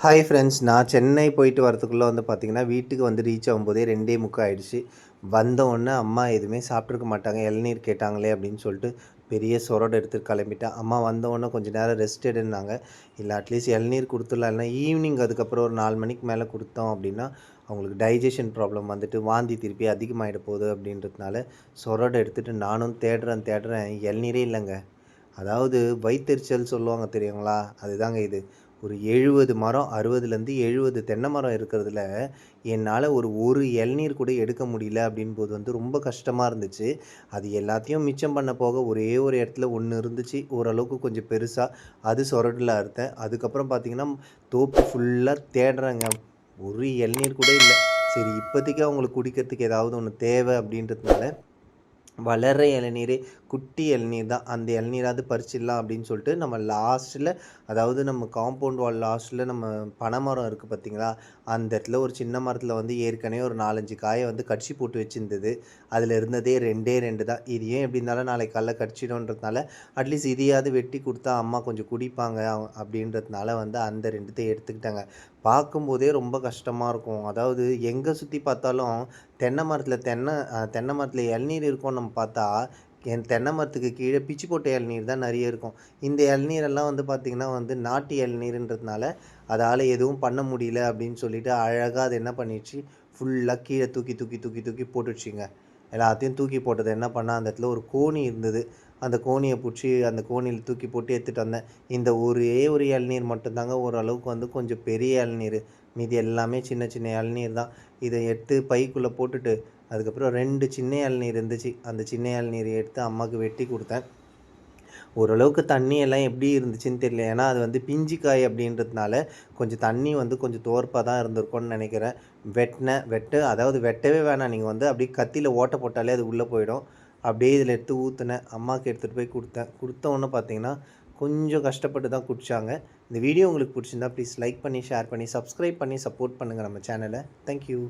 Hi friends நான் சென்னை போயிட்டு வரத்துக்குள்ளே வந்து பார்த்தீங்கன்னா வீட்டுக்கு வந்து ரீச் ஆகும்போதே ரெண்டே முக்கம் ஆகிடுச்சு வந்தவுடனே அம்மா எதுவுமே சாப்பிட்ருக்க மாட்டாங்க இளநீர் கேட்டாங்களே அப்படின்னு சொல்லிட்டு பெரிய சொரோடு எடுத்து கிளம்பிட்டேன். அம்மா வந்தவுடனே கொஞ்சம் நேரம் ரெஸ்ட் எடுனாங்க. இல்லை அட்லீஸ்ட் இளநீர் கொடுத்துடலாம். இல்லைனா ஈவினிங் அதுக்கப்புறம் ஒரு நாலு மணிக்கு மேலே கொடுத்தோம் அப்படின்னா அவங்களுக்கு டைஜஷன் ப்ராப்ளம் வந்துட்டு வாந்தி திருப்பி அதிகமாகிட போகுது அப்படின்றதுனால சொரோடு எடுத்துகிட்டு நானும் தேடுறேன் தேடுறேன். இளநீரே இல்லைங்க. அதாவது வயிற்றுச்சல் சொல்லுவாங்க தெரியுங்களா? அதுதாங்க இது. ஒரு எழுபது மரம் அறுபதுலேருந்து எழுபது தென்னை மரம் இருக்கிறதுல என்னால் ஒரு ஒரு இளநீர் கூட எடுக்க முடியல அப்படின்போது வந்து ரொம்ப கஷ்டமாக இருந்துச்சு. அது எல்லாத்தையும் மிச்சம் பண்ண போக ஒரே ஒரு இடத்துல ஒன்று இருந்துச்சு. ஓரளவுக்கு கொஞ்சம் பெருசாக அது சொரடில் அறுத்தேன். அதுக்கப்புறம் பார்த்திங்கன்னா தோப்பு ஃபுல்லாக தேடுறேங்க. ஒரு இளநீர் கூட இல்லை. சரி இப்போதைக்கு அவங்களுக்கு குடிக்கிறதுக்கு ஏதாவது ஒன்று தேவை அப்படின்றதுனால வளர்கிற இளநீரே குட்டி இளநீர் தான். அந்த இளநீராவது பறிச்சிடலாம் அப்படின்னு சொல்லிட்டு நம்ம லாஸ்ட்டில் அதாவது நம்ம காம்பவுண்ட் வால் லாஸ்ட்டில் நம்ம பனைமரம் இருக்குது பார்த்திங்களா? அந்த இடத்துல ஒரு சின்ன மரத்தில் வந்து ஏற்கனவே ஒரு நாலஞ்சு காயை வந்து கடிச்சு போட்டு வச்சுருந்தது. அதில் இருந்ததே ரெண்டே ரெண்டு தான். இது ஏன் எப்படி இருந்தாலும் நாளைக்கு காலைல கடிச்சிடும்ன்றதுனால அட்லீஸ்ட் இதையாவது வெட்டி கொடுத்தா அம்மா கொஞ்சம் குடிப்பாங்க அப்படின்றதுனால வந்து அந்த ரெண்டுத்தையும் எடுத்துக்கிட்டாங்க. பார்க்கும்போதே ரொம்ப கஷ்டமாக இருக்கும். அதாவது எங்கே சுற்றி பார்த்தாலும் தென்னை மரத்தில் தென்னை தென்னை மரத்தில் இளநீர் இருக்கும்னு நம்ம பார்த்தா என் தென்னை மரத்துக்கு கீழே பிச்சு போட்ட இளநீர் தான் நிறைய இருக்கும். இந்த இளநீரெல்லாம் வந்து பார்த்திங்கன்னா வந்து நாட்டு இளநீருன்றதுனால அதால் எதுவும் பண்ண முடியல அப்படின்னு சொல்லிட்டு அழகாக அது என்ன பண்ணிடுச்சு? ஃபுல்லாக கீழே தூக்கி தூக்கி தூக்கி தூக்கி போட்டுடுச்சிங்க. எல்லாத்தையும் தூக்கி போட்டது. என்ன பண்ணால் அந்த இடத்துல ஒரு கோணி இருந்தது. அந்த கோணியை பிடிச்சி அந்த கோணியில் தூக்கி போட்டு எடுத்துகிட்டு வந்தேன். இந்த ஒரே ஒரு இளநீர் மட்டும்தாங்க ஓரளவுக்கு வந்து கொஞ்சம் பெரிய இளநீர். மீதி எல்லாமே சின்ன சின்ன இளநீர் தான். இதை எடுத்து பைக்குள்ளே போட்டுட்டு அதுக்கப்புறம் ரெண்டு சின்ன இளநீர் இருந்துச்சு. அந்த சின்ன இளநீரை எடுத்து அம்மாவுக்கு வெட்டி கொடுத்தேன். ஓரளவுக்கு தண்ணி எல்லாம் எப்படி இருந்துச்சுன்னு தெரியல. ஏன்னா அது வந்து பிஞ்சு காய் அப்படின்றதுனால கொஞ்சம் தண்ணி வந்து கொஞ்சம் தோற்பாக தான் இருந்திருக்கும்னு நினைக்கிறேன். வெட்டின வெட்டு அதாவது வெட்டவே வேணாம். நீங்கள் வந்து அப்படியே கத்தியில் ஓட்டை போட்டாலே அது உள்ளே போயிடும். அப்படியே இதில் எடுத்து ஊற்றினேன் அம்மாவுக்கு எடுத்துகிட்டு போய் கொடுத்தேன். கொடுத்தவொன்னே பார்த்தீங்கன்னா கொஞ்சம் கஷ்டப்பட்டு தான் குடித்தாங்க இந்த வீடியோ உங்களுக்கு பிடிச்சிருந்தா ப்ளீஸ் லைக் பண்ணி ஷேர் பண்ணி சப்ஸ்கிரைப் பண்ணி சப்போர்ட் பண்ணுங்கள் நம்ம சேனலை தேங்க்யூ